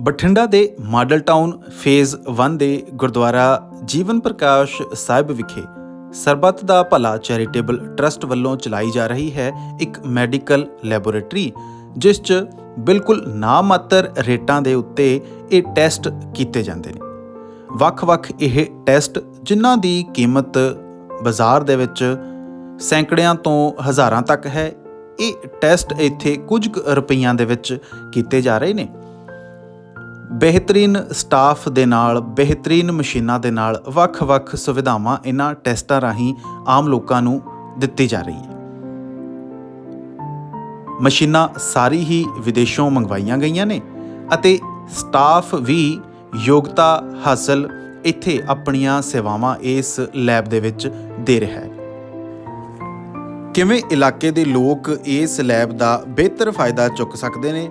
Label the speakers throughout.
Speaker 1: ਬਠਿੰਡਾ ਦੇ model town phase 1 ਦੇ ਗੁਰਦੁਆਰਾ ਜੀਵਨ ਪ੍ਰਕਾਸ਼ ਸਾਹਿਬ ਵਿਖੇ ਸਰਬੱਤ ਦਾ ਭਲਾ ਚੈਰੀਟੇਬਲ ਟਰਸਟ ਵੱਲੋਂ ਚਲਾਈ ਜਾ ਰਹੀ ਹੈ ਇੱਕ ਮੈਡੀਕਲ ਲੈਬੋਰੇਟਰੀ, ਜਿਸ 'ਚ ਬਿਲਕੁਲ ਨਾਮਾਤਰ ਰੇਟਾਂ ਦੇ ਉੱਤੇ ਇਹ ਟੈਸਟ ਕੀਤੇ ਜਾਂਦੇ ਨੇ। ਵੱਖ-ਵੱਖ ਇਹ ਟੈਸਟ ਜਿਨ੍ਹਾਂ ਦੀ ਕੀਮਤ ਬਾਜ਼ਾਰ ਦੇ ਵਿੱਚ ਸੈਂਕੜਿਆਂ ਤੋਂ ਹਜ਼ਾਰਾਂ ਤੱਕ ਹੈ, ਇਹ ਟੈਸਟ ਇੱਥੇ ਕੁਝ ਕੁ ਰੁਪਈਆਂ ਦੇ ਵਿੱਚ ਕੀਤੇ ਜਾ ਰਹੇ ਨੇ। ਬਿਹਤਰੀਨ ਸਟਾਫ ਦੇ ਨਾਲ, ਬਿਹਤਰੀਨ ਮਸ਼ੀਨਾਂ ਦੇ ਨਾਲ ਵੱਖ-ਵੱਖ ਸੁਵਿਧਾਵਾਂ ਇਹਨਾਂ ਟੈਸਟਾਂ ਰਾਹੀਂ ਆਮ ਲੋਕਾਂ ਨੂੰ ਦਿੱਤੀ ਜਾ ਰਹੀ ਹੈ। ਮਸ਼ੀਨਾਂ ਸਾਰੀ ਹੀ ਵਿਦੇਸ਼ੋਂ ਮੰਗਵਾਈਆਂ ਗਈਆਂ ਨੇ ਅਤੇ ਸਟਾਫ ਵੀ ਯੋਗਤਾ ਹਾਸਲ ਇੱਥੇ ਆਪਣੀਆਂ ਸੇਵਾਵਾਂ ਇਸ ਲੈਬ ਦੇ ਵਿੱਚ ਦੇ ਰਿਹਾ ਹੈ। ਕਿਵੇਂ ਇਲਾਕੇ ਦੇ ਲੋਕ ਇਸ ਲੈਬ ਦਾ ਬਿਹਤਰ ਫਾਇਦਾ ਚੁੱਕ ਸਕਦੇ ਨੇ?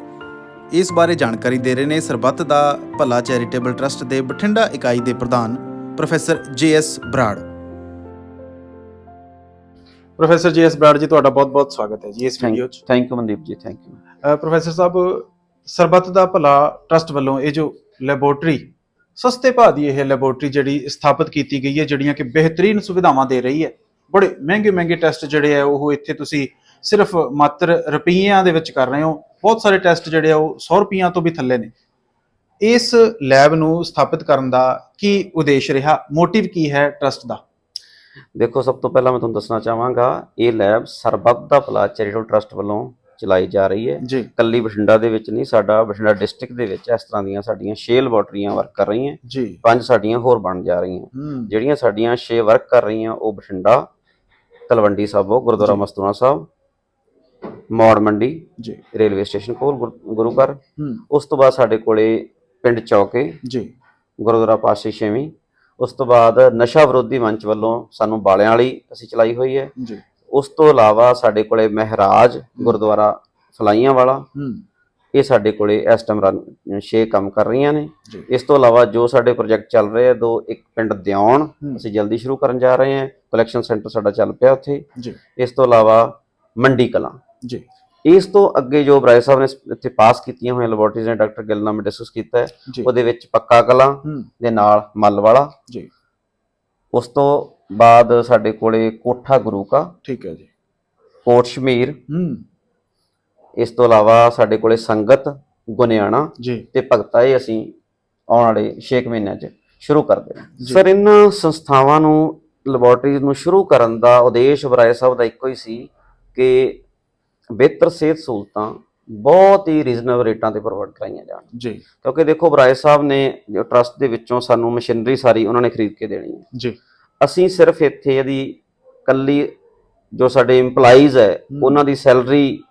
Speaker 1: ਇਸ ਬਾਰੇ ਜਾਣਕਾਰੀ ਦੇ ਰਹੇ ਨੇ ਸਰਬੱਤ ਦਾ ਭਲਾ ਚੈਰੀਟੇਬਲ ਟਰਸਟ ਦੇ ਬਠਿੰਡਾ ਇਕਾਈ ਦੇ ਪ੍ਰਧਾਨ professor J S Brar. Professor J S Brar ji ਤੁਹਾਡਾ ਬਹੁਤ-ਬਹੁਤ ਸਵਾਗਤ ਹੈ ਜੀ ਇਸ ਵੀਡੀਓ 'ਚ।
Speaker 2: Thank you Mandeep ji thank you
Speaker 1: professor Sahib Sarbat Da Bhala trust ਵੱਲੋਂ ਇਹ ਜੋ ਲੈਬੋਰਟਰੀ ਸਸਤੇ ਭਾਅ ਦੀ ਇਹ ਲੈਬੋਰਟਰੀ ਜਿਹੜੀ ਸਥਾਪਿਤ ਕੀਤੀ ਗਈ ਹੈ ਜਿਹੜੀਆਂ ਕਿ ਬਿਹਤਰੀਨ ਸੁਵਿਧਾਵਾਂ ਦੇ ਰਹੀ ਹੈ ਬੜੇ ਮਹਿੰਗੇ ਮਹਿੰਗੇ ਟੈਸਟ ਜਿਹੜੇ ਆ ਉਹ ਇੱਥੇ ਤੁਸੀਂ ਸਿਰਫ ਮਾਤਰ ਰੁਪਈਆਂ ਦੇ ਵਿੱਚ ਕਰ ਰਹੇ ਹੋ। ਬਹੁਤ ਸਾਰੇ ਟੈਸਟ ਜਿਹੜੇ ਆ ਉਹ 100 ਰੁਪਈਆਂ ਤੋਂ ਵੀ ਥੱਲੇ ਨੇ। ਇਸ ਲੈਬ ਨੂੰ ਸਥਾਪਿਤ ਕਰਨ ਦਾ ਕੀ ਉਦੇਸ਼ ਰਿਹਾ? ਮੋਟਿਵ ਕੀ ਹੈ ਟਰਸਟ ਦਾ?
Speaker 2: ਦੇਖੋ ਸਭ ਤੋਂ ਪਹਿਲਾਂ ਮੈਂ ਤੁਹਾਨੂੰ ਦੱਸਣਾ ਚਾਹਾਂਗਾ ਇਹ ਲੈਬ ਸਰਬੱਤ ਦਾ ਭਲਾ ਚੈਰੀਟੇਬਲ ਟਰਸਟ ਵੱਲੋਂ ਚਲਾਈ ਜਾ ਰਹੀ ਹੈ। ਕੱਲੀ ਬਠਿੰਡਾ ਦੇ ਵਿੱਚ ਨਹੀਂ ਸਾਡਾ ਬਠਿੰਡਾ ਡਿਸਟ੍ਰਿਕਟ ਦੇ ਵਿੱਚ ਇਸ ਤਰ੍ਹਾਂ ਦੀਆਂ ਸਾਡੀਆਂ 6 ਲੈਬੋਰਟਰੀਆਂ ਵਰਕ ਕਰ ਰਹੀਆਂ।
Speaker 1: ਜੀ।
Speaker 2: ਪੰਜ ਸਾਡੀਆਂ ਹੋਰ ਬਣ ਜਾ ਰਹੀਆਂ। ਜਿਹੜੀਆਂ ਸਾਡੀਆਂ 6 ਵਰਕ ਕਰ ਰਹੀਆਂ ਉਹ ਬਠਿੰਡਾ ਤਲਵੰਡੀ ਸਾਬੋ ਗੁਰਦੁਆਰਾ
Speaker 1: ਜੀ।
Speaker 2: ਮਸਤੂਣਾ ਸਾਹਿਬ ਮੌੜ ਮੰਡੀ
Speaker 1: ਜੀ।
Speaker 2: ਰੇਲਵੇ ਸਟੇਸ਼ਨ ਕੋਲ ਗੁਰ- ਗੁਰੂ ਘਰ।
Speaker 1: ਹੂੰ।
Speaker 2: ਉਸ ਤੋਂ ਬਾਅਦ ਸਾਡੇ ਕੋਲੇ ਪਿੰਡ ਚੌਕੇ
Speaker 1: ਜੀ।
Speaker 2: ਗੁਰਦੁਆਰਾ ਪਾਤਸ਼ਾਹੀ ਛੇਵੀਂ। ਉਸ ਤੋਂ ਬਾਅਦ ਨਸ਼ਾ ਵਿਰੋਧੀ ਮੰਚ ਵੱਲੋਂ ਸਾਨੂੰ ਬਾਲਿਆਂ ਵਾਲੀ ਅਸੀਂ ਚਲਾਈ ਹੋਈ ਹੈ।
Speaker 1: ਜੀ।
Speaker 2: ਉਸ ਤੋਂ ਇਲਾਵਾ ਸਾਡੇ ਕੋਲੇ ਮਹਿਰਾਜ ਗੁਰਦੁਆਰਾ ਫਲਾਈਆਂ ਵਾਲਾ।
Speaker 1: ਹੂੰ।
Speaker 2: ਇਹ ਸਾਡੇ ਕੋਲੇ ਇਸ ਟਾਈਮ ਰਨ 6 ਕੰਮ ਕਰ ਰਹੀਆਂ ਨੇ।
Speaker 1: ਜੀ।
Speaker 2: ਇਸ ਤੋਂ ਇਲਾਵਾ ਜੋ ਸਾਡੇ ਪ੍ਰੋਜੈਕਟ ਚੱਲ ਰਹੇ ਆ ਦੋ ਇੱਕ ਪਿੰਡ ਦਿਉਣ
Speaker 1: ਹੂੰ।
Speaker 2: ਅਸੀਂ ਜਲਦੀ ਸ਼ੁਰੂ ਕਰਨ ਜਾ ਰਹੇ ਹਾਂ। ਕਲੈਕਸ਼ਨ ਸੈਂਟਰ ਸਾਡਾ ਚੱਲ ਪਿਆ ਉੱਥੇ।
Speaker 1: ਜੀ।
Speaker 2: ਇਸ ਤੋਂ ਇਲਾਵਾ ਮੰਡੀ ਕਲਾਂ।
Speaker 1: ਜੀ।
Speaker 2: ਇਸ ਤੋਂ ਅੱਗੇ ਜੋ ਬਰਾਏ ਸਾਹਿਬ ਨੇ ਇੱਥੇ ਪਾਸ ਕੀਤੀਆਂ ਹੋਈਆਂ ਲੈਬੋਰਟਰੀਜ਼ ਨੇ ਡਾਕਟਰ ਗਿੱਲ ਨਾਲ ਡਿਸਕਸ ਕੀਤਾ ਹੈ ਉਹਦੇ ਵਿੱਚ ਪੱਕਾ ਕਲਾਂ ਦੇ ਨਾਲ ਮੱਲ ਵਾਲਾ।
Speaker 1: ਜੀ।
Speaker 2: ਉਸ ਤੋਂ ਬਾਅਦ ਸਾਡੇ ਕੋਲੇ ਕੋਠਾ ਗੁਰੂ ਕਾ।
Speaker 1: ਠੀਕ ਹੈ ਜੀ।
Speaker 2: ਕੋਟ ਸ਼ਮੀਰ
Speaker 1: ਹੂੰ।
Speaker 2: ਇਸ ਤੋਂ ਇਲਾਵਾ ਸਾਡੇ ਕੋਲੇ ਸੰਗਤ ਗੁਨਿਆਣਾ
Speaker 1: ਜੀ।
Speaker 2: ਤੇ ਭਗਤਾ ਇਹ ਅਸੀਂ ਆਉਣ ਵਾਲੇ 6 ਮਹੀਨਿਆਂ 'ਚ ਸ਼ੁਰੂ ਕਰਦੇ ਹਾਂ। ਸਰ ਇਹਨਾਂ ਸੰਸਥਾਵਾਂ ਨੂੰ ਲੈਬੋਰਟਰੀਜ਼ ਨੂੰ ਸ਼ੁਰੂ ਕਰਨ ਦਾ ਉਦੇਸ਼ ਬਰਾਏ ਸਾਹਿਬ ਦਾ ਇੱਕੋ ਹੀ ਸੀ ਕਿ ਬਿਹਤਰ ਸਿਹਤ ਸਹੂਲਤਾਂ ਬਹੁਤ ਹੀ ਰੀਜ਼ਨੇਬਲ ਰੇਟਾਂ ਤੇ ਪ੍ਰੋਵਾਈਡ ਕਰਾਈਆਂ ਜਾਣ।
Speaker 1: ਜੀ।
Speaker 2: ਕਿਉਂਕਿ ਦੇਖੋ ਬਰਾਏ ਸਾਹਿਬ ਨੇ ਜੋ ਟਰਸਟ ਦੇ ਵਿੱਚੋਂ ਸਾਨੂੰ ਮਸ਼ੀਨਰੀ ਸਾਰੀ ਉਹਨਾਂ ਨੇ ਖਰੀਦ ਕੇ ਦੇਣੀ ਹੈ।
Speaker 1: ਜੀ।
Speaker 2: ਅਸੀਂ ਸਿਰਫ ਇੱਥੇ ਇਹਦੀ ਕੱਲੀ ਜੋ ਸਾਡੇ EMPLOYEES ਹੈ। ਉਹਨਾਂ ਦੀ ਸੈਲਰੀ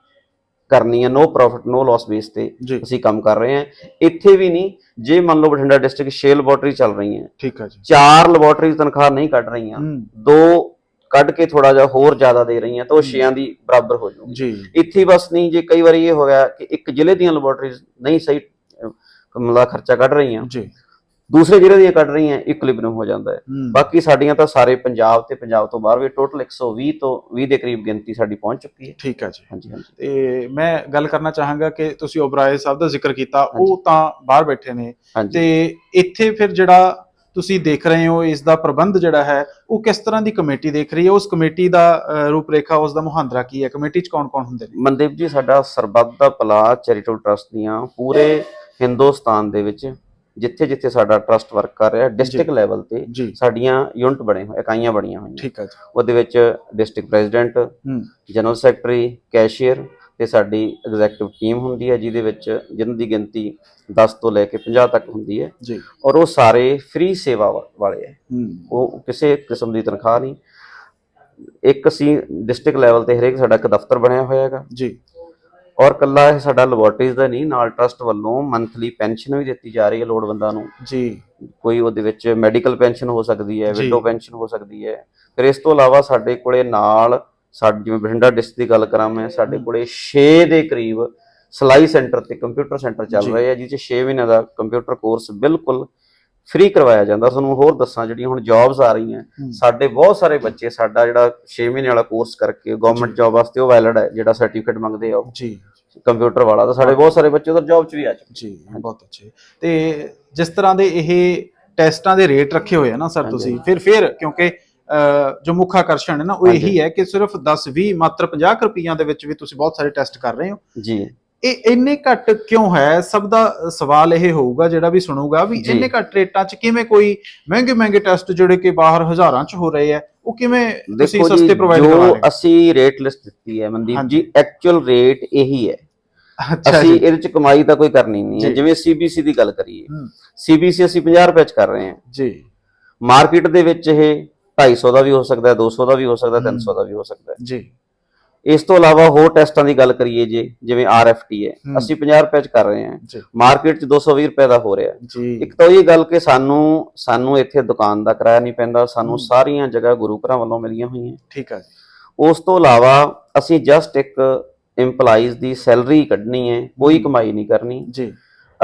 Speaker 2: ਕਰਨੀ ਹੈ no profit no loss base ਤੇ ਅਸੀਂ ਕੰਮ ਕਰ ਰਹੇ ਹਾਂ। ਇੱਥੇ ਵੀ ਨਹੀਂ ਜੇ ਮੰਨ ਲਓ ਬਠਿੰਡਾ ਡਿਸਟ੍ਰਿਕਟ 6 ਲੈਬੋਰਟਰੀ ਚੱਲ ਰਹੀਆਂ
Speaker 1: ਠੀਕ ਹੈ ਜੀ।
Speaker 2: ਚਾਰ ਲੈਬੋਰਟਰੀ ਤਨਖਾਹ ਨਹੀਂ ਕੱਢ ਰਹੀਆਂ
Speaker 1: ਹੂੰ।
Speaker 2: ਦੋ ਕੱਢ ਕੇ ਥੋੜਾ ਜਿਹਾ ਹੋਰ ਜ਼ਿਆਦਾ ਦੇ ਰਹੀਆਂ ਤਾਂ ਉਹ ਛੇਆਂ ਦੀ ਬਰਾਬਰ ਹੋ ਜਾਊਗੀ।
Speaker 1: ਜੀ।
Speaker 2: ਇੱਥੇ ਬਸ ਨਹੀਂ ਜੇ ਕਈ ਵਾਰੀ ਇਹ ਹੋ ਗਿਆ ਕਿ ਇੱਕ ਜ਼ਿਲ੍ਹੇ ਦੀਆਂ ਲੈਬੋਰਟਰੀਜ਼ ਨਹੀਂ ਸਹੀ ਮਤਲਬ ਖਰਚਾ ਕੱਢ ਰਹੀਆਂ।
Speaker 1: ਜੀ।
Speaker 2: ਦੂਸਰੇ ਜ਼ਿਲ੍ਹੇ ਦੀਆਂ ਕੱਢ ਰਹੀਆਂ ਇਕੁਇਲਿਬ੍ਰਿਅਮ ਹੋ ਜਾਂਦਾ ਹੈ। ਬਾਕੀ ਸਾਡੀਆਂ ਤਾਂ ਸਾਰੇ ਪੰਜਾਬ ਤੇ ਪੰਜਾਬ ਤੋਂ ਬਾਹਰ ਵੀ ਟੋਟਲ 120 ਤੋਂ 20 ਦੇ ਕਰੀਬ ਗਿਣਤੀ ਸਾਡੀ ਪਹੁੰਚ ਚੁੱਕੀ ਹੈ।
Speaker 1: ਠੀਕ ਹੈ ਜੀ।
Speaker 2: ਹਾਂਜੀ ਹਾਂਜੀ।
Speaker 1: ਤੇ ਮੈਂ ਗੱਲ ਕਰਨਾ ਚਾਹਾਂਗਾ ਕਿ ਤੁਸੀਂ ਓਬਰਾਏ ਸਾਹਿਬ ਦਾ ਜ਼ਿਕਰ ਕੀਤਾ ਉਹ। ਤਾਂ ਬਾਹਰ ਬੈਠੇ ਨੇ। ਤੇ ਇੱਥੇ ਫਿਰ ਜਿਹੜਾ ਤੁਸੀਂ ਦੇਖ ਰਹੇ ਹੋ ਇਸ ਦਾ ਪ੍ਰਬੰਧ ਜਿਹੜਾ ਹੈ ਉਹ ਕਿਸ ਤਰ੍ਹਾਂ ਦੀ ਕਮੇਟੀ ਦੇਖ ਰਹੀ ਹੈ? ਉਸ ਕਮੇਟੀ ਦਾ ਰੂਪਰੇਖਾ ਉਸ ਦਾ ਮੁਹਾਂਦਰਾ ਕੀ ਹੈ? ਕਮੇਟੀ 'ਚ ਕੌਣ-ਕੌਣ ਹੁੰਦੇ ਨੇ?
Speaker 2: ਮਨਦੀਪ ਜੀ ਸਾਡਾ ਸਰਬੱਤ ਦਾ ਭਲਾ ਚੈਰੀਟੇਬਲ ਟਰਸਟ ਦੀਆਂ ਪੂਰੇ ਹਿੰਦੁਸਤਾਨ ਦੇ ਵਿੱਚ ਜਿੱਥੇ ਜਿੱਥੇ ਸਾਡਾ ਟਰਸਟ ਵਰਕ ਕਰ ਰਿਹਾ ਡਿਸਟ੍ਰਿਕਟ ਲੈਵਲ ਤੇ ਸਾਡੀਆਂ ਯੂਨਿਟ ਬਣੇ ਹੋਏ ਇਕਾਈਆਂ ਬਣੀਆਂ ਹੋਈਆਂ।
Speaker 1: ਠੀਕ ਹੈ ਜੀ।
Speaker 2: ਉਹਦੇ ਵਿੱਚ district president general secretary cashier ਤੇ ਸਾਡੀ ਐਗਜ਼ੈਕਟਿਵ ਟੀਮ ਹੁੰਦੀ ਹੈ ਜਿਹਦੇ ਵਿੱਚ ਜਿਨ੍ਹਾਂ ਦੀ ਗਿਣਤੀ 10 ਤੋਂ ਲੈ ਕੇ 50 ਤੱਕ ਹੁੰਦੀ ਹੈ।
Speaker 1: ਜੀ।
Speaker 2: ਔਰ ਉਹ ਸਾਰੇ ਫ੍ਰੀ ਸੇਵਾ ਵਾਲੇ ਹੈ। ਉਹ ਕਿਸੇ ਕਿਸਮ ਦੀ ਤਨਖਾਹ ਨਹੀਂ। ਇੱਕ ਅਸੀਂ ਡਿਸਟ੍ਰਿਕਟ ਲੈਵਲ ਤੇ ਹਰੇਕ ਸਾਡਾ ਇੱਕ ਦਫ਼ਤਰ ਬਣਿਆ ਹੋਇਆ ਹੈਗਾ।
Speaker 1: ਜੀ।
Speaker 2: ਔਰ ਕੱਲਾ ਇਹ ਸਾਡਾ ਲੈਬੋਰਟਰੀਜ਼ ਦਾ ਨਹੀਂ ਨਾਲ ਟਰਸਟ ਵੱਲੋਂ ਮੰਥਲੀ ਪੈਨਸ਼ਨ ਵੀ ਦਿੱਤੀ ਜਾ ਰਹੀ ਹੈ ਲੋੜਵੰਦਾਂ ਨੂੰ।
Speaker 1: ਜੀ।
Speaker 2: ਕੋਈ ਉਹਦੇ ਵਿੱਚ ਮੈਡੀਕਲ ਪੈਨਸ਼ਨ ਹੋ ਸਕਦੀ ਹੈ। ਵਿਡੋ ਪੈਨਸ਼ਨ ਹੋ ਸਕਦੀ ਹੈ। ਫਿਰ ਇਸ ਤੋਂ ਇਲਾਵਾ ਸਾਡੇ ਕੋਲੇ ਨਾਲ ਸਾਡੇ ਜਿਵੇਂ ਬਠਿੰਡਾ ਡਿਸਟ੍ਰਿਕਟ ਦੀ ਗੱਲ ਕਰਾਂ ਮੈਂ ਸਾਡੇ। ਕੋਲੇ 6 ਦੇ ਕਰੀਬ ਸਲਾਈ ਸੈਂਟਰ ਤੇ ਕੰਪਿਊਟਰ ਸੈਂਟਰ ਚੱਲ। ਰਹੇ ਆ ਜਿਹ 'ਚ 6 ਮਹੀਨਿਆਂ ਦਾ ਕੰਪਿਊਟਰ ਕੋਰਸ ਬਿਲਕੁਲ ਫ੍ਰੀ ਕਰਵਾਇਆ ਜਾਂਦਾ ਤੁਹਾਨੂੰ ਹੋਰ ਦੱਸਾਂ ਜਿਹੜੀਆਂ ਹੁਣ ਜੌਬਸ ਆ ਰਹੀਆਂ ਸਾਡੇ ਬਹੁਤ ਸਾਰੇ ਬੱਚੇ ਸਾਡਾ ਜਿਹੜਾ 6 ਮਹੀਨੇ ਵਾਲਾ ਕੋਰਸ ਕਰਕੇ ਗਵਰਨਮੈਂਟ। ਜੌਬ ਵਾਸਤੇ ਉਹ ਵੈਲਿਡ ਹੈ ਜਿਹੜਾ ਸਰਟੀਫਿਕੇਟ ਮੰਗਦੇ ਆ
Speaker 1: ਜੀ
Speaker 2: ਕੰਪਿਊਟਰ ਵਾਲਾ ਤਾਂ ਸਾਡੇ ਬਹੁਤ ਸਾਰੇ ਬੱਚੇ ਉਧਰ ਜੌਬ 'ਚ ਵੀ ਆ ਚੁੱਕੇ
Speaker 1: ਜੀ ਬਹੁਤ ਅੱਛੇ ਤੇ ਜਿਸ ਤਰ੍ਹਾਂ ਦੇ ਇਹ ਟੈਸਟਾਂ ਦੇ ਰੇਟ ਰੱਖੇ ਹੋਏ ਆ ਨਾ ਸਰ। ਤੁਸੀਂ ਫਿਰ ਫਿਰ ਕਿਉਂਕਿ ਜੋ ਮੁੱਖ ਆਕਰਸ਼ਣ ਹੈ ਨਾ ਉਹ। ਇਹੀ ਹੈ ਕਿ ਸਿਰਫ 10 20 ਮਾਤਰ 50 ਕੁ ਰੁਪਈਆਂ ਦੇ ਵਿੱਚ ਵੀ ਤੁਸੀਂ ਬਹੁਤ ਸਾਰੇ ਟੈਸਟ ਕਰ ਰਹੇ ਹੋ।
Speaker 2: ਜੀ।
Speaker 1: ਇਹ ਇੰਨੇ ਘੱਟ ਕਿਉਂ ਹੈ? ਸਭ ਦਾ ਸਵਾਲ ਇਹ ਹੋਊਗਾ ਜਿਹੜਾ ਵੀ ਸੁਣੂਗਾ ਵੀ। ਇੰਨੇ ਘੱਟ ਰੇਟਾਂ 'ਚ ਕਿਵੇਂ ਕੋਈ ਮਹਿੰਗੇ ਮਹਿੰਗੇ ਟੈਸਟ ਜਿਹੜੇ ਕਿ ਬਾਹਰ ਹਜ਼ਾਰਾਂ 'ਚ ਹੋ ਰਹੇ ਆ ਉਹ ਕਿਵੇਂ ਤੁਸੀਂ ਸਸਤੇ ਪ੍ਰੋਵਾਈਡ ਕਰਾ
Speaker 2: ਜੋ
Speaker 1: ਰਹੇ ਹੋ
Speaker 2: ਅਸੀਂ ਰੇਟ ਲਿਸਟ ਦਿੱਤੀ ਹੈ ਮਨਦੀਪ। ਜੀ ਐਕਚੁਅਲ ਰੇਟ ਇਹੀ ਹੈ।
Speaker 1: ਅੱਛਾ
Speaker 2: ਅਸੀਂ ਇਹਦੇ 'ਚ ਕਮਾਈ ਤਾਂ ਕੋਈ ਕਰਨੀ ਨਹੀਂ ਹੈ। ਜਿਵੇਂ ਸੀਬੀਸੀ ਦੀ ਗੱਲ ਕਰੀਏ। ਸੀਬੀਸੀ ਅਸੀਂ 50 ਰੁਪਏ 'ਚ ਕਰ ਰਹੇ ਹਾਂ।
Speaker 1: ਜੀ।
Speaker 2: ਮਾਰਕੀਟ ਦੇ ਵਿੱਚ ਇਹ 250 ਦਾ ਵੀ ਹੋ ਸਕਦਾ ਹੈ 200 ਦਾ ਵੀ ਹੋ ਸਕਦਾ ਹੈ।
Speaker 1: ਹੂੰ।
Speaker 2: 300 ਦਾ ਵੀ ਹੋ ਸਕਦਾ ਹੈ।
Speaker 1: ਜੀ।
Speaker 2: ਇਸ ਤੋਂ ਇਲਾਵਾ ਹੋਰ ਟੈਸਟਾਂ ਦੀ ਗੱਲ ਕਰੀਏ ਜੇ ਜਿਵੇਂ ਆਰਐਫਟੀ ਹੈ। ਅਸੀਂ 50 ਰੁਪਏ 'ਚ ਕਰ ਰਹੇ ਹਾਂ। ਮਾਰਕੀਟ 'ਚ 220 ਰੁਪਏ ਦਾ ਹੋ ਰਿਹਾ ਇੱਕ ਤਾਂ ਇਹ ਗੱਲ ਕਿ ਸਾਨੂੰ ਸਾਨੂੰ ਇੱਥੇ ਦੁਕਾਨ ਦਾ ਕਿਰਾਇਆ ਨਹੀਂ ਪੈਂਦਾ ਸਾਨੂੰ। ਸਾਰੀਆਂ ਜਗ੍ਹਾ ਗੁਰੂ ਘਰਾਂ ਵੱਲੋਂ ਮਿਲੀਆਂ ਹੋਈਆਂ।
Speaker 1: ਠੀਕ ਹੈ ਜੀ।
Speaker 2: ਉਸ ਤੋਂ ਇਲਾਵਾ ਅਸੀਂ ਜਸਟ ਇੱਕ EMPLOYEES ਦੀ ਸੈਲਰੀ ਕੱਢਣੀ ਹੈ ਕੋਈ। ਕਮਾਈ ਨਹੀਂ ਕਰਨੀ।
Speaker 1: ਜੀ।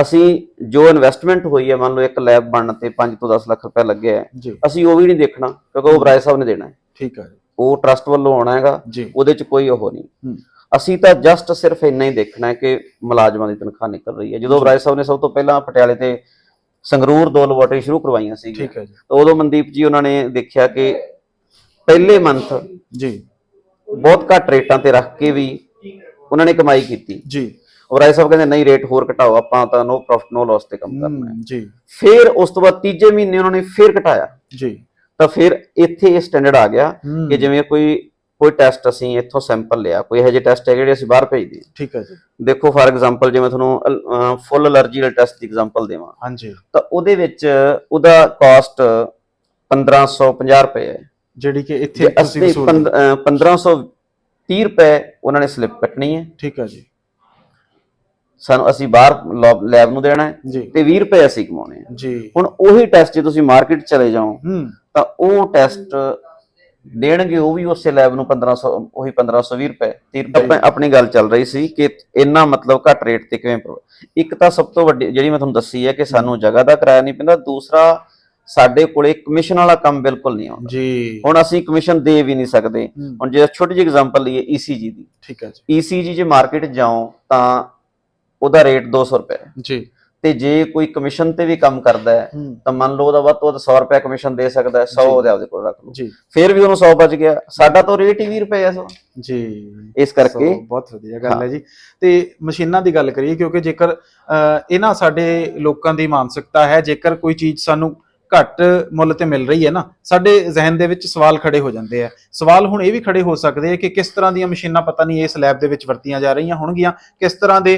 Speaker 2: ਅਸੀਂ ਜੋ ਇਨਵੈਸਟਮੈਂਟ ਹੋਈ ਹੈ ਮੰਨ ਲਓ ਇੱਕ ਲੈਬ ਬਣਨ ਤੇ 5 ਤੋਂ 10 ਲੱਖ ਰੁਪਏ ਲੱਗਿਆ ਹੈ ਅਸੀਂ ਉਹ ਵੀ ਨਹੀਂ ਦੇਖਣਾ ਕਿਉਂਕਿ ਉਹ ਬਰਾਏ ਸਾਹਿਬ ਨੇ ਦੇਣਾ ਹੈ।
Speaker 1: ਠੀਕ ਹੈ
Speaker 2: ਉਹ ਟਰਸਟ ਵੱਲੋਂ ਆਉਣਾ ਹੈਗਾ ਉਹਦੇ 'ਚ ਕੋਈ ਉਹ ਨਹੀਂ। ਅਸੀਂ ਤਾਂ ਜਸਟ ਸਿਰਫ ਇੰਨਾ ਹੀ ਦੇਖਣਾ ਹੈ ਕਿ ਮੁਲਾਜ਼ਮਾਂ ਦੀ ਤਨਖਾਹ ਨਿਕਲ ਰਹੀ ਹੈ। ਜਦੋਂ। ਬਰਾਏ ਸਾਹਿਬ ਨੇ ਸਭ ਤੋਂ ਪਹਿਲਾਂ ਪਟਿਆਲੇ ਤੇ ਸੰਗਰੂਰ ਦੋ ਲੈਬੋਰਟਰੀ ਸ਼ੁਰੂ ਕਰਵਾਈਆਂ ਸੀ
Speaker 1: ਠੀਕ ਹੈ ਜੀ।
Speaker 2: ਤਾਂ ਉਦੋਂ ਮਨਦੀਪ ਜੀ ਉਹਨਾਂ ਨੇ ਦੇਖਿਆ ਕਿ ਪਹਿਲੇ ਮੰਥ
Speaker 1: ਜੀ।
Speaker 2: ਬਹੁਤ ਘੱਟ ਰੇਟਾਂ ਤੇ ਰੱਖ ਕੇ ਵੀ ਉਹਨਾਂ ਨੇ ਕਮਾਈ ਕੀਤੀ।
Speaker 1: ਜੀ।
Speaker 2: ਔਰ ਰਾਏ ਸਾਹਿਬ ਕਹਿੰਦੇ ਨਹੀਂ ਰੇਟ ਹੋਰ ਘਟਾਓ ਆਪਾਂ ਤਾਂ ਨੋ ਪ੍ਰੋਫਿਟ ਨੋ ਲਾਸ ਤੇ ਕੰਮ ਕਰਨਾ ਹੈ।
Speaker 1: ਜੀ।
Speaker 2: ਫਿਰ ਉਸ ਤੋਂ ਬਾਅਦ ਤੀਜੇ ਮਹੀਨੇ ਉਹਨਾਂ ਨੇ ਫਿਰ ਘਟਾਇਆ।
Speaker 1: ਜੀ।
Speaker 2: ਤਾਂ ਫਿਰ ਇੱਥੇ ਇਹ ਸਟੈਂਡਰਡ ਆ ਗਿਆ ਕਿ ਜਿਵੇਂ ਕੋਈ ਕੋਈ ਟੈਸਟ ਅਸੀਂ ਇੱਥੋਂ ਸੈਂਪਲ ਲਿਆ ਕੋਈ ਇਹੋ ਜਿਹੇ ਟੈਸਟ ਹੈ ਜਿਹੜੇ ਅਸੀਂ ਬਾਹਰ ਭੇਜਦੇ ਹਾਂ
Speaker 1: ਠੀਕ ਹੈ ਜੀ।
Speaker 2: ਦੇਖੋ ਫਾਰ ਐਗਜ਼ਾਮਪਲ ਜਿਵੇਂ ਤੁਹਾਨੂੰ ਫੁੱਲ ਅਲਰਜੀ ਵਾਲੇ ਟੈਸਟ ਦੀ ਐਗਜ਼ਾਮਪਲ ਦੇਵਾਂ।
Speaker 1: ਹਾਂਜੀ।
Speaker 2: ਤਾਂ ਉਹਦੇ ਵਿੱਚ ਉਹਦਾ ਕਾਸਟ 1550 ਰੁਪਏ ਹੈ।
Speaker 1: ਜਿਹੜੀ ਕਿ ਇੱਥੇ ਤੁਸੀਂ
Speaker 2: ਅਸੀਂ
Speaker 1: ਵਸੂਲ
Speaker 2: ਪੰਦ- ਅਹ 1530 ਰੁਪਏ ਉਹਨਾਂ ਨੇ ਸਲਿੱਪ ਕੱਟਣੀ ਹੈ।
Speaker 1: ਠੀਕ ਹੈ ਜੀ।
Speaker 2: ਸਾਨੂੰ ਅਸੀਂ ਬਾਹਰ ਲੈਬ ਨੂੰ ਦੇਣਾ ਹੈ ਤੇ 20 ਰੁਪਏ ਅਸੀਂ ਕਮਾਉਣੇ ਆ।
Speaker 1: ਜੀ।
Speaker 2: ਹੁਣ ਉਹੀ ਟੈਸਟ ਜੇ ਤੁਸੀਂ ਮਾਰਕੀਟ ਚਲੇ ਜਾਓ ਤਾਂ ਉਹ ਟੈਸਟ ਦੇਣਗੇ ਉਹ ਵੀ ਉਸੇ ਲੈਬ ਨੂੰ 1500 ਉਹੀ 1520 ਰੁਪਏ 30 ਰੁਪਏ। ਆਪਾਂ- ਆਪਣੀ ਗੱਲ ਚੱਲ ਰਹੀ ਸੀ ਕਿ ਇੰਨਾ ਮਤਲਬ ਘੱਟ ਰੇਟ ਤੇ ਕਿਵੇਂ ਇੱਕ ਤਾਂ ਸਭ ਤੋਂ ਵੱਡੀ ਜਿਹੜੀ ਮੈਂ ਤੁਹਾਨੂੰ ਦੱਸੀ ਹੈ ਕਿ ਸਾਨੂੰ ਜਗ੍ਹਾ ਦਾ ਕਿਰਾਇਆ ਨਹੀਂ ਪੈਂਦਾ ਦੂਸਰਾ ਸਾਡੇ ਕੋਲੇ ਕਮਿਸ਼ਨ ਵਾਲਾ ਕੰਮ ਬਿਲਕੁਲ ਨਹੀਂ ਆਉਂਦਾ।
Speaker 1: ਜੀ।
Speaker 2: ਹੁਣ ਅਸੀਂ ਕਮਿਸ਼ਨ ਦੇ ਵੀ ਨਹੀਂ ਸਕਦੇ। ਹੁਣ ਜੇ ਛੋਟੀ ਜਿਹੀ ਐਗਜ਼ਾਮਪਲ ਲਈਏ ECG ਦੀ।
Speaker 1: ਠੀਕ ਹੈ ਜੀ।
Speaker 2: ECG ਜੇ ਮਾਰਕੀਟ ਜਾਓ ਤਾਂ ਉਹਦਾ ਰੇਟ 200 ਰੁਪਏ ਹੈ।
Speaker 1: ਜੀ।
Speaker 2: ਤੇ ਜੇ ਕੋਈ ਕਮਿਸ਼ਨ ਤੇ ਵੀ ਕੰਮ ਕਰਦਾ ਹੈ ਤਾਂ ਮੰਨ ਲਓ ਉਹਦਾ ਵੱਧ ਤੋਂ ਵੱਧ 100 ਰੁਪਏ ਕਮਿਸ਼ਨ ਦੇ ਸਕਦਾ ਹੈ 100
Speaker 1: ਜੀ।
Speaker 2: ਉਹਦੇ ਆਪਦੇ ਕੋਲ ਰੱਖ ਲਓ।
Speaker 1: ਜੀ।
Speaker 2: ਫਿਰ ਵੀ ਉਹਨੂੰ 100 ਬਚ ਗਿਆ। ਸਾਡਾ ਤਾਂ ਰੇਟ ਹੀ 20 ਰੁਪਏ ਹੈ ਸੋ।
Speaker 1: ਜੀ।
Speaker 2: ਇਸ ਕਰਕੇ
Speaker 1: ਬਹੁਤ ਵਧੀਆ ਗੱਲ ਹੈ। ਜੀ। ਤੇ ਮਸ਼ੀਨਾਂ ਦੀ ਗੱਲ ਕਰੀਏ ਕਿਉਂਕਿ ਜੇਕਰ ਅਹ, ਇਹ ਨਾ ਸਾਡੇ ਲੋਕਾਂ ਦੀ ਮਾਨਸਿਕਤਾ ਹੈ ਜੇਕਰ ਕੋਈ ਚੀਜ਼ ਸਾਨੂੰ ਘੱਟ ਮੁੱਲ ਤੇ ਮਿਲ ਰਹੀ ਹੈ ਨਾ ਸਾਡੇ ਜ਼ਿਹਨ ਦੇ ਵਿੱਚ ਸਵਾਲ ਖੜੇ ਹੋ ਜਾਂਦੇ ਆ। ਸਵਾਲ ਹੁਣ ਇਹ ਵੀ ਖੜੇ ਹੋ ਸਕਦੇ ਆ ਕਿ ਕਿਸ ਤਰ੍ਹਾਂ ਦੀਆਂ ਮਸ਼ੀਨਾਂ ਪਤਾ ਨਹੀਂ ਇਸ ਲੈਬ ਦੇ ਵਿੱਚ ਵਰਤੀਆਂ ਜਾ ਰਹੀਆਂ ਹੋਣਗੀਆਂ ਕਿਸ ਤਰ੍ਹਾਂ ਦੇ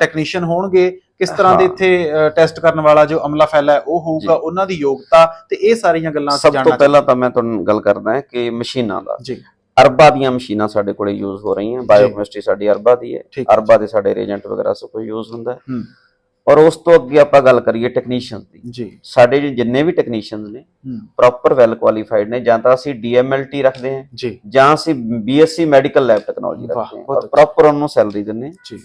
Speaker 1: ਟੈਕਨੀਸ਼ੀਅਨ ਹੋਣਗੇ ਕਿਸ ਤਰ੍ਹਾਂ ਦੇ। ਇੱਥੇ ਟੈਸਟ ਕਰਨ ਵਾਲਾ ਜੋ ਅਮਲਾ ਫੈਲਾ ਹੈ ਉਹ ਹੋਊਗਾ। ਉਹਨਾਂ ਦੀ ਯੋਗਤਾ ਤੇ ਇਹ ਸਾਰੀਆਂ ਗੱਲਾਂ ਅਸੀਂ
Speaker 2: ਸਭ ਤੋਂ
Speaker 1: ਜਾਣਨਾ
Speaker 2: ਪਹਿਲਾਂ ਤਾਂ ਮੈਂ ਤੁਹਾਨੂੰ ਗੱਲ ਕਰਦਾ ਹਾਂ ਕਿ ਮਸ਼ੀਨਾਂ ਦਾ।
Speaker 1: ਜੀ।
Speaker 2: ਅਰਬਾਂ ਦੀਆਂ ਮਸ਼ੀਨਾਂ ਸਾਡੇ ਕੋਲੇ ਯੂਜ਼ ਹੋ ਰਹੀਆਂ ਬਾਇਓਕੈਮਿਸਟਰੀ ਸਾਡੀ ਅਰਬਾਂ ਦੀ ਹੈ। ਅਰਬਾਂ ਦੇ ਸਾਡੇ ਰੇਜੈਂਟ ਵਗੈਰਾ ਸਭ ਕੁਝ ਯੂਜ਼ ਹੁੰਦਾ ਹੂੰ। ਔਰ ਉਸ ਤੋਂ ਅੱਗੇ ਆਪਾਂ ਗੱਲ ਕਰੀਏ ਟੈਕਨੀਸ਼ੀਅਨਸ ਦੀ।
Speaker 1: ਜੀ।
Speaker 2: ਸਾਡੇ ਜਿੰਨੇ ਵੀ ਟੈਕਨੀਸ਼ੀਅਨਸ ਨੇ ਪ੍ਰੋਪਰ ਵੈਲ ਕੁਆਲੀਫਾਈਡ ਨੇ ਜਾਂ ਤਾਂ ਅਸੀਂ ਡੀਐਮਐਲਟੀ ਰੱਖਦੇ ਹਾਂ
Speaker 1: ਜੀ।
Speaker 2: ਜਾਂ ਅਸੀਂ ਬੀਐਸਸੀ ਮੈਡੀਕਲ ਲੈਬ ਟੈਕਨੋਲੋਜੀ ਰੱਖਦੇ ਹਾਂ ਪ੍ਰੋਪਰ ਉਹਨੂੰ ਸੈਲਰੀ ਹਾਂ।
Speaker 1: ਜੀ।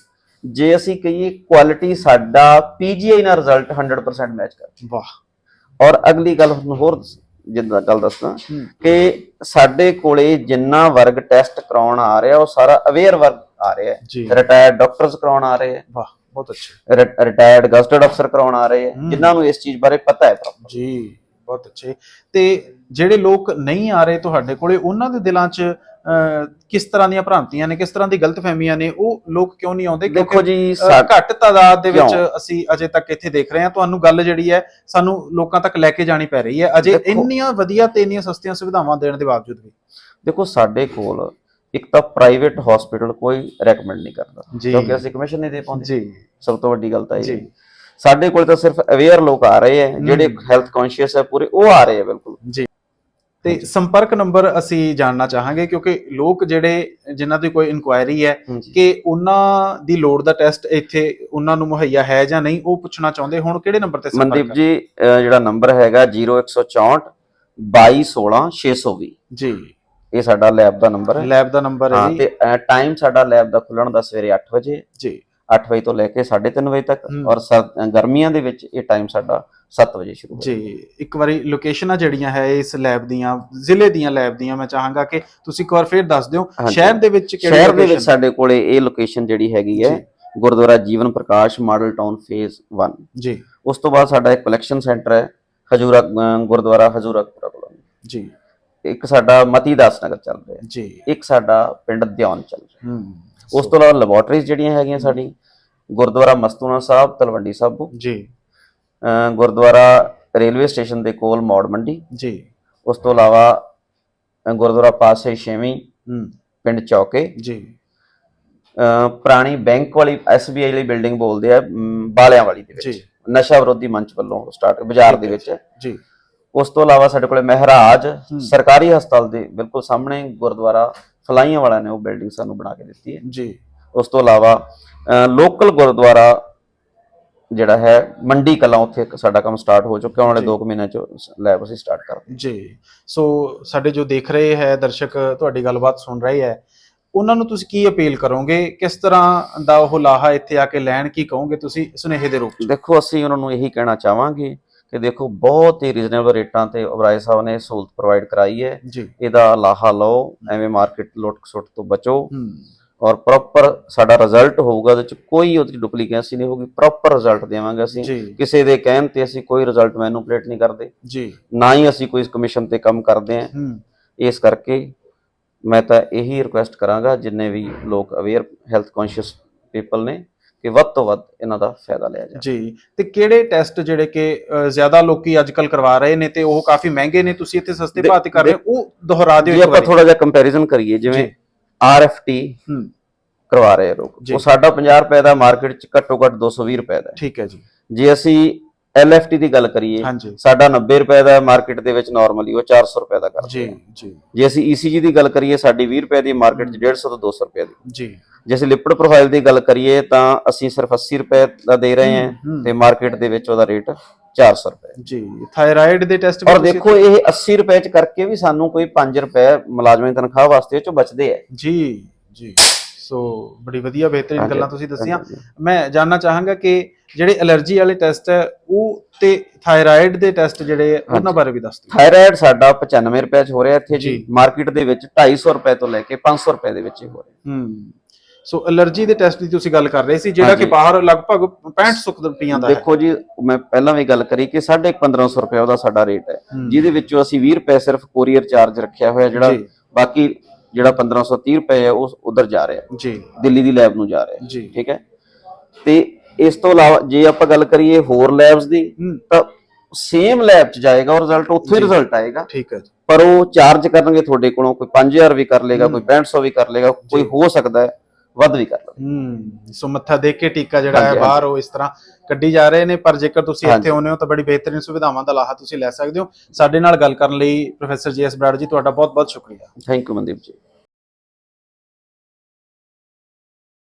Speaker 2: ਜੇ ਅਸੀਂ ਕਹੀਏ ਕੁਆਲਿਟੀ ਸਾਡਾ ਪੀਜੀਆਈ ਨਾਲ ਰਿਜ਼ਲਟ 100% ਮੈਚ ਕਰ
Speaker 1: ਵਾਹ।
Speaker 2: ਔਰ ਅਗਲੀ ਗੱਲ ਹੋਰ ਜਿੱਦਾਂ ਗੱਲ ਦੱਸਦਾ ਕਿ ਸਾਡੇ ਕੋਲੇ ਜਿੰਨਾ ਵਰਗ ਟੈਸਟ ਕਰਾਉਣ ਆ ਰਿਹਾ ਉਹ ਸਾਰਾ ਅਵੇਅਰ ਵਰਗ ਆ ਰਿਹਾ ਹੈ। ਰਿਟਾਇਰਡ ਡਾਕਟਰਸ ਕਰਾਉਣ ਆ ਰਹੇ ਹੈ।
Speaker 1: ਵਾਹ। ਬਹੁਤ ਅੱਛੇ
Speaker 2: ਰਿਟਾਇਰਡ ਗਸਟਡ ਅਫਸਰ ਕਰਾਉਣ ਆ ਰਹੇ ਹੈ। ਜਿਨ੍ਹਾਂ ਨੂੰ ਇਸ ਚੀਜ਼ ਬਾਰੇ ਪਤਾ ਹੈ proper।
Speaker 1: ਜੀ ਬਹੁਤ ਅੱਛੇ ਤੇ ਜਿਹੜੇ ਲੋਕ ਨਹੀਂ ਆ ਰਹੇ ਤੁਹਾਡੇ ਕੋਲੇ ਉਹਨਾਂ ਦੇ ਦਿਲਾਂ 'ਚ ਕਿਸ ਤਰ੍ਹਾਂ ਦੀਆਂ ਭ੍ਰਾਂਤੀਆਂ ਨੇ ਕਿਸ ਤਰ੍ਹਾਂ ਦੀ ਗਲਤਫਹਿਮੀਆਂ ਨੇ ਉਹ ਲੋਕ ਕਿਉਂ ਨਹੀਂ ਆਉਂਦੇ?
Speaker 2: ਦੇਖੋ ਜੀ
Speaker 1: ਘੱਟ ਤਾਦਾਦ ਦੇ ਵਿੱਚ? ਅਸੀਂ ਅਜੇ ਤੱਕ ਇੱਥੇ ਦੇਖ ਰਹੇ ਹਾਂ। ਤੁਹਾਨੂੰ ਗੱਲ ਜਿਹੜੀ ਹੈ ਸਾਨੂੰ ਲੋਕਾਂ ਤੱਕ ਲੈ ਕੇ ਜਾਣੀ ਪੈ ਰਹੀ ਹੈ। ਅਜੇ ਇੰਨੀਆਂ ਵਧੀਆ ਤੇ ਇੰਨੀਆਂ ਸਸਤੀਆਂ ਸੁਵਿਧਾਵਾਂ ਦੇਣ ਦੇ ਬਾਵਜੂਦ ਵੀ।
Speaker 2: ਦੇਖੋ ਸਾਡੇ ਕੋਲ ਇੱਕ ਤਾਂ ਪ੍ਰਾਈਵੇਟ ਹਸਪੀਟਲ ਕੋਈ ਰეკਮੈਂਡ ਨਹੀਂ ਕਰਦਾ। ਕਿਉਂਕਿ ਅਸੀਂ ਕਮਿਸ਼ਨ ਨਹੀਂ ਦੇ ਪਾਉਂਦੇ।
Speaker 1: ਜੀ।
Speaker 2: ਸਭ ਤੋਂ ਵੱਡੀ ਗੱਲ ਤਾਂ ਇਹ
Speaker 1: ਜੀ।
Speaker 2: ਸਾਡੇ ਕੋਲ ਤਾਂ ਸਿਰਫ ਅਵੇਅਰ ਲੋਕ ਆ ਰਹੇ ਹੈ ਜਿਹੜੇ। ਹੈਲਥ ਕੌਨਸ਼ੀਅਸ ਹੈ ਪੂਰੇ ਉਹ ਆ ਰਹੇ ਹੈ ਬਿਲਕੁਲ।
Speaker 1: ਜੀ। ਤੇ ਸੰਪਰਕ ਨੰਬਰ ਅਸੀਂ ਜਾਣਨਾ ਚਾਹਾਂਗੇ ਕਿਉਂਕਿ ਲੋਕ ਜਿਹੜੇ ਜਿਨ੍ਹਾਂ ਦੀ ਕੋਈ ਇਨਕੁਆਇਰੀ ਹੈ ਕਿ ਉਹਨਾਂ ਦੀ ਲੋੜ ਦਾ ਟੈਸਟ ਇੱਥੇ ਉਹਨਾਂ ਨੂੰ ਮੁਹੱਈਆ ਹੈ ਜਾਂ ਨਹੀਂ ਉਹ ਪੁੱਛਣਾ ਚਾਹੁੰਦੇ ਹੁਣ ਕਿਹੜੇ ਨੰਬਰ ਤੇ ਸੰਪਰਕ
Speaker 2: ਮਨਦੀਪ ਜੀ ਜਿਹੜਾ ਨੰਬਰ ਹੈਗਾ 0164 2216 620
Speaker 1: ਜੀ।
Speaker 2: ਇਹ ਸਾਡਾ ਲੈਬ ਦਾ ਨੰਬਰ ਹੈ।
Speaker 1: ਲੈਬ ਦਾ ਨੰਬਰ
Speaker 2: ਹਾਂ
Speaker 1: ਹੈ
Speaker 2: ਤੇ
Speaker 1: ਜੀ
Speaker 2: ਟਾਈਮ ਸਾਡਾ ਲੈਬ ਦਾ ਖੁੱਲਣ ਦਾ ਸਵੇਰੇ 8 ਵਜੇ।
Speaker 1: ਜੀ।
Speaker 2: 8 ਵਜੇ ਤੋਂ ਲੈ ਕੇ 3:30 ਵਜੇ ਤੱਕ। ਔਰ ਗਰਮੀਆਂ ਦੇ ਵਿੱਚ ਇਹ ਟਾਈਮ ਸਾਡਾ 7 ਵਜੇ ਸ਼ੁਰੂ ਹੁੰਦਾ
Speaker 1: ਜੀ ਇੱਕ ਵਾਰੀ ਲੋਕੇਸ਼ਨਾਂ ਜਿਹੜੀਆਂ ਹੈ ਇਸ ਲੈਬ ਦੀਆਂ ਜ਼ਿਲ੍ਹੇ ਦੀਆਂ ਲੈਬ ਦੀਆਂ ਮੈਂ ਚਾਹਾਂਗਾ ਕਿ ਤੁਸੀਂ ਇੱਕ ਵਾਰ ਫੇਰ ਦੱਸ ਦਿਓ। ਸ਼ਹਿਰ ਦੇ ਵਿੱਚ ਕਿਹੜੀ
Speaker 2: ਸ਼ਹਿਰ ਦੇ ਵਿੱਚ? ਸਾਡੇ ਕੋਲੇ ਇਹ ਲੋਕੇਸ਼ਨ ਜਿਹੜੀ ਹੈਗੀ ਹੈ
Speaker 1: ਜੀ।
Speaker 2: Gurdwara Jeevan Prakash model town phase 1
Speaker 1: ਜੀ।
Speaker 2: ਉਸ ਤੋਂ ਬਾਅਦ ਸਾਡਾ ਇੱਕ ਕਲੈਕਸ਼ਨ ਸੈਂਟਰ ਹੈ ਹਜੂਰਾ ਗੁਰਦੁਆਰਾ ਹਜੂਰਾਪੁਰਾ ਕੋਲ।
Speaker 1: ਜੀ।
Speaker 2: ਇੱਕ ਸਾਡਾ ਮਤੀ ਦਾਸ ਨਗਰ ਚੱਲ ਰਿਹਾ
Speaker 1: ਜੀ।
Speaker 2: ਇੱਕ ਸਾਡਾ ਪਿੰਡ ਦਿਆਨ ਚੱਲ ਰਿਹਾ
Speaker 1: ਹੂੰ।
Speaker 2: ਉਸ ਤੋਂ ਇਲਾਵਾ ਲੈਬੋਰਟਰੀਜ਼ ਜਿਹੜੀਆਂ ਹੈਗੀਆਂ ਸਾਡੀ ਗੁਰਦੁਆਰਾ ਮਸਤੂਨਾ ਸਾਹਿਬ ਤਲਵੰਡੀ ਸਾਬੋ
Speaker 1: ਜੀ।
Speaker 2: ਗੁਰਦੁਆਰਾ ਰੇਲਵੇ ਸਟੇਸ਼ਨ ਦੇ ਕੋਲ ਮੌੜ ਮੰਡੀ
Speaker 1: ਜੀ।
Speaker 2: ਉਸ ਤੋਂ ਇਲਾਵਾ ਗੁਰਦੁਆਰਾ ਪਾਸੇ ਛੇਵੀਂ
Speaker 1: ਹੂੰ।
Speaker 2: ਪਿੰਡ ਚੌਕੇ
Speaker 1: ਜੀ।
Speaker 2: ਪੁਰਾਣੀ ਬੈਂਕ ਵਾਲੀ SBI ਲਈ ਬਿਲਡਿੰਗ ਬੋਲਦੇ ਆ ਬਾਲਿਆਂ ਵਾਲੀ ਦੇ ਵਿੱਚ। ਨਸ਼ਾ ਵਿਰੋਧੀ ਮੰਚ ਵੱਲੋਂ ਸਟਾਰਟ ਬਾਜ਼ਾਰ ਦੇ ਵਿੱਚ।
Speaker 1: ਜੀ।
Speaker 2: ਉਸ ਤੋਂ ਇਲਾਵਾ ਸਾਡੇ ਕੋਲੇ ਮਹਿਰਾਜ ਸਰਕਾਰੀ ਹਸਪਤਾਲ ਦੇ ਬਿਲਕੁਲ ਸਾਹਮਣੇ ਗੁਰਦੁਆਰਾ ਫਲਾਈਆਂ ਵਾਲਿਆਂ ਨੇ ਉਹ ਬਿਲਡਿੰਗ ਸਾਨੂੰ ਬਣਾ ਕੇ ਦਿੱਤੀ ਹੈ।
Speaker 1: ਜੀ।
Speaker 2: ਉਸ ਤੋਂ ਇਲਾਵਾ ਲੋਕਲ ਗੁਰਦੁਆਰਾ ਜਿਹੜਾ ਹੈ ਮੰਡੀ ਕਲਾਂ ਉੱਥੇ ਇੱਕ ਸਾਡਾ ਕੰਮ ਸਟਾਰਟ ਹੋ ਚੁੱਕਿਆ ਉਹਨਾਂ ਨੇ 2 ਮਹੀਨਿਆਂ ਚ ਲੈਬ ਅਸੀਂ ਸਟਾਰਟ ਕਰ ਦਿੱਤੀ।
Speaker 1: ਜੀ। ਸੋ ਸਾਡੇ ਜੋ ਦੇਖ ਰਹੇ ਹੈ ਦਰਸ਼ਕ ਤੁਹਾਡੀ ਗੱਲਬਾਤ ਸੁਣ ਰਹੇ ਹੈ ਉਹਨਾਂ ਨੂੰ ਤੁਸੀਂ ਕੀ ਅਪੀਲ ਕਰੋਗੇ? ਕਿਸ ਤਰ੍ਹਾਂ ਦਾ ਉਹ ਲਾਹਾ ਇੱਥੇ ਆ ਕੇ ਲੈਣ ਕੀ ਕਹੋਗੇ ਤੁਸੀਂ ਸੁਨੇਹੇ ਦੇ ਰੂਪ ਚ?
Speaker 2: ਦੇਖੋ ਅਸੀਂ ਉਹਨਾਂ ਨੂੰ ਇਹੀ ਕਹਿਣਾ ਚਾਹਾਂਗੇ ਕਿ ਦੇਖੋ ਬਹੁਤ ਹੀ ਰੀਜ਼ਨੇਬਲ ਰੇਟਾਂ ਤੇ ਉਬਰਾਏ ਸਾਹਿਬ ਨੇ ਸਹੂਲਤ ਪ੍ਰੋਵਾਈਡ ਕਰਾਈ ਹੈ।
Speaker 1: ਜੀ।
Speaker 2: ਇਹਦਾ ਲਾਹਾ ਲਓ ਐਵੇਂ ਮਾਰਕੀਟ ਲੁੱਟ ਖਸੁੱਟ ਤੋਂ ਬਚੋ। ਔਰ ਪ੍ਰੋਪਰ ਸਾਡਾ ਰਿਜ਼ਲਟ ਹੋਊਗਾ ਉਹਦੇ ਚ ਕੋਈ ਉਹਦੀ ਡੁਪਲੀਕੇਸੀ ਨਹੀਂ ਹੋਊਗੀ ਪ੍ਰੋਪਰ ਰਿਜ਼ਲਟ ਦੇਵਾਂਗੇ ਅਸੀਂ। ਕਿਸੇ ਦੇ ਕਹਿਣ ਤੇ ਅਸੀਂ ਕੋਈ ਰਿਜ਼ਲਟ ਮੈਨੂਪਲੇਟ ਨਹੀਂ ਕਰਦੇ।
Speaker 1: ਜੀ।
Speaker 2: ਨਾ ਹੀ ਅਸੀਂ ਕੋਈ ਕਮਿਸ਼ਨ ਤੇ ਕੰਮ ਕਰਦੇ ਹਾਂ।
Speaker 1: ਹੂੰ।
Speaker 2: ਇਸ ਕਰਕੇ ਮੈਂ ਤਾਂ ਇਹੀ ਰਿਕੁਐਸਟ ਕਰਾਂਗਾ ਜਿੰਨੇ ਵੀ ਲੋਕ ਅਵੇਅਰ ਹੈਲਥ ਕੌਨਸ਼ੀਅਸ ਪੀਪਲ ਨੇ ਕਿ ਵੱਧ ਤੋਂ ਵੱਧ ਇਹਨਾਂ ਦਾ ਫਾਇਦਾ ਲਿਆ ਜਾਵੇ
Speaker 1: ਜੀ ਤੇ ਕਿਹੜੇ ਟੈਸਟ ਜਿਹੜੇ ਕਿ ਜ਼ਿਆਦਾ ਲੋਕੀ ਅੱਜਕੱਲ ਕਰਵਾ ਰਹੇ ਨੇ ਤੇ ਉਹ ਕਾਫੀ ਮਹਿੰਗੇ ਨੇ ਤੁਸੀਂ ਇੱਥੇ ਸਸਤੇ ਭਾਅ ਤੇ ਕਰ ਰਹੇ ਹੋ ਉਹ ਦੁਹਰਾ ਦਿਓ
Speaker 2: ਜੇ ਆਪਾਂ ਥੋੜਾ ਜਿਹਾ ਕੰਪੈਰੀਜ਼ਨ ਕਰੀਏ ਜਿਵੇਂ। ਆਰਐਫਟੀ ਕਰਵਾ ਰਹੇ ਲੋਕ। ਉਹ ਸਾਡਾ 50 ਰੁਪਏ ਦਾ ਮਾਰਕੀਟ ਚ ਘੱਟੋ ਘੱਟ 220 ਰੁਪਏ ਦਾ।
Speaker 1: ਠੀਕ ਹੈ ਜੀ
Speaker 2: ਜੇ ਅਸੀਂ ਐਲਐਫਟੀ ਦੀ ਗੱਲ ਕਰੀਏ
Speaker 1: ਹਾਂਜੀ।
Speaker 2: ਸਾਡਾ 90 ਰੁਪਏ ਦਾ ਮਾਰਕੀਟ ਦੇ ਵਿੱਚ ਨਾਰਮਲੀ ਉਹ 400 ਰੁਪਏ ਦਾ ਕਰਦੇ
Speaker 1: ਜੀ ਜੀ।
Speaker 2: ਜੇ ਅਸੀਂ ਈਸੀਜੀ ਦੀ ਗੱਲ ਕਰੀਏ ਸਾਡੀ 20 ਰੁਪਏ ਦੀ ਮਾਰਕੀਟ 'ਚ 150 ਤੋਂ 200 ਰੁਪਏ ਦੀ।
Speaker 1: ਜੀ।
Speaker 2: ਜੇ ਅਸੀਂ ਲਿਪਡ ਪ੍ਰੋਫਾਈਲ ਦੀ ਗੱਲ ਕਰੀਏ ਤਾਂ ਅਸੀਂ ਸਿਰਫ 80 ਰੁਪਏ ਦਾ ਦੇ ਰਹੇ ਹਾਂ। ਤੇ ਮਾਰਕੀਟ ਦੇ ਵਿੱਚ ਉਹਦਾ ਰੇਟ 400 ਰੁਪਏ।
Speaker 1: ਜੀ ਥਾਇਰਾਇਡ ਦੇ ਟੈਸਟ
Speaker 2: ਔਰ ਦੇਖੋ ਇਹ 80 ਰੁਪਏ 'ਚ ਕਰਕੇ ਵੀ ਸਾਨੂੰ ਕੋਈ 5 ਰੁਪਏ ਮੁਲਾਜ਼ਮਾਂ ਦੀ ਤਨਖਾਹ ਵਾਸਤੇ 'ਚੋਂ ਬਚਦੇ ਆ।
Speaker 1: ਜੀ ਜੀ। ਸੋ ਬੜੀ ਵਧੀਆ ਬਿਹਤਰੀਨ ਗੱਲਾਂ ਤੁਸੀਂ ਦੱਸੀਆਂ। ਮੈਂ ਜਾਨਣਾ ਚਾਹਾਂਗਾ ਕਿ ਜਿਹੜੇ ਐਲਰਜੀ ਵਾਲੇ ਟੈਸਟ ਹੈ ਉਹ ਤੇ ਥਾਇਰਾਇਡ ਦੇ ਟੈਸਟ ਜਿਹੜੇ ਉਹਨਾਂ ਬਾਰੇ ਵੀ ਦੱਸ ਦਿਓ।
Speaker 2: ਥਾਇਰਾਇਡ ਸਾਡਾ 95 ਰੁਪਏ 'ਚ ਹੋ ਰਿਹਾ ਇੱਥੇ ਜੀ। ਮਾਰਕੀਟ ਦੇ ਵਿੱਚ 250 ਰੁਪਏ ਤੋਂ ਲੈ ਕੇ 500 ਰੁਪਏ ਦੇ ਵਿੱਚ ਹੀ ਹੋ ਰਿਹਾ।
Speaker 1: ਹੂੰ। ਸੋ ਐਲਰਜੀ ਦੇ ਟੈਸਟ ਦੀ ਤੁਸੀਂ ਗੱਲ ਕਰ ਰਹੇ ਸੀ ਜਿਹੜਾ ਕਿ। ਬਾਹਰ ਲਗਭਗ 65 ਸੁੱਖ ਰੁਪਈਆਂ ਦਾ ਹੈ।
Speaker 2: ਦੇਖੋ ਜੀ ਮੈਂ ਪਹਿਲਾਂ ਵੀ ਗੱਲ ਕਰੀ ਕਿ 1550 ਰੁਪਏ ਉਹਦਾ ਸਾਡਾ ਰੇਟ ਹੈ। ਜਿਹਦੇ ਵਿੱਚੋਂ ਅਸੀਂ 20 ਰੁਪਏ ਸਿਰਫ ਕੋਰੀਅਰ ਚਾਰਜ ਰੱਖਿਆ ਹੋਇਆ ਜਿਹੜਾ। ਬਾਕੀ ਜਿਹੜਾ 1530 ਰੁਪਏ ਹੈ ਉਹ ਉਧਰ ਜਾ ਰਿਹਾ।
Speaker 1: ਜੀ।
Speaker 2: ਦਿੱਲੀ ਦੀ ਲੈਬ ਨੂੰ ਜਾ ਰਿਹਾ। ਠੀਕ ਹੈ? ਤੇ ਇਸ ਤੋਂ ਇਲਾਵਾ ਜੇ ਆਪਾਂ ਗੱਲ ਕਰੀਏ ਹੋਰ ਲੈਬਸ ਦੀ ਤਾਂ ਸੇਮ ਲੈਬ 'ਚ ਜਾਏਗਾ ਉਹ ਰਿਜ਼ਲਟ ਉੱਥੇ। ਰਿਜ਼ਲਟ ਆਏਗਾ।
Speaker 1: ਠੀਕ ਹੈ
Speaker 2: ਪਰ ਉਹ ਚਾਰਜ ਕਰਨਗੇ ਤੁਹਾਡੇ ਕੋਲੋਂ ਕੋਈ 5000 ਵੀ ਕਰ ਲੇਗਾ। ਕੋਈ 6500 ਵੀ ਕਰ ਲੇਗਾ ਕੋਈ ਹੋ ਸਕਦਾ ਹੈ ਵੱਧ ਵੀ ਕਰ ਲਵੇ
Speaker 1: ਹੂੰ। ਸੋ ਮੱਥਾ ਦੇਖ ਕੇ ਟੀਕਾ ਜਿਹੜਾ ਹੈ ਬਾਹਰ ਉਹ ਇਸ ਤਰ੍ਹਾਂ ਕੱਢੀ ਜਾ ਰਹੇ ਨੇ ਪਰ ਜੇਕਰ ਤੁਸੀਂ। ਇੱਥੇ ਆਉਂਦੇ ਹੋ ਤਾਂ ਬੜੀ ਬਿਹਤਰੀਨ ਸੁਵਿਧਾਵਾਂ ਦਾ ਲਾਹਾ ਤੁਸੀਂ ਲੈ ਸਕਦੇ ਹੋ। ਸਾਡੇ ਨਾਲ ਗੱਲ ਕਰਨ ਲਈ professor G S Brar ji ਤੁਹਾਡਾ ਬਹੁਤ ਬਹੁਤ ਸ਼ੁਕਰੀਆ।
Speaker 2: ਥੈਂਕ ਯੂ ਮਨਦੀਪ ਜੀ।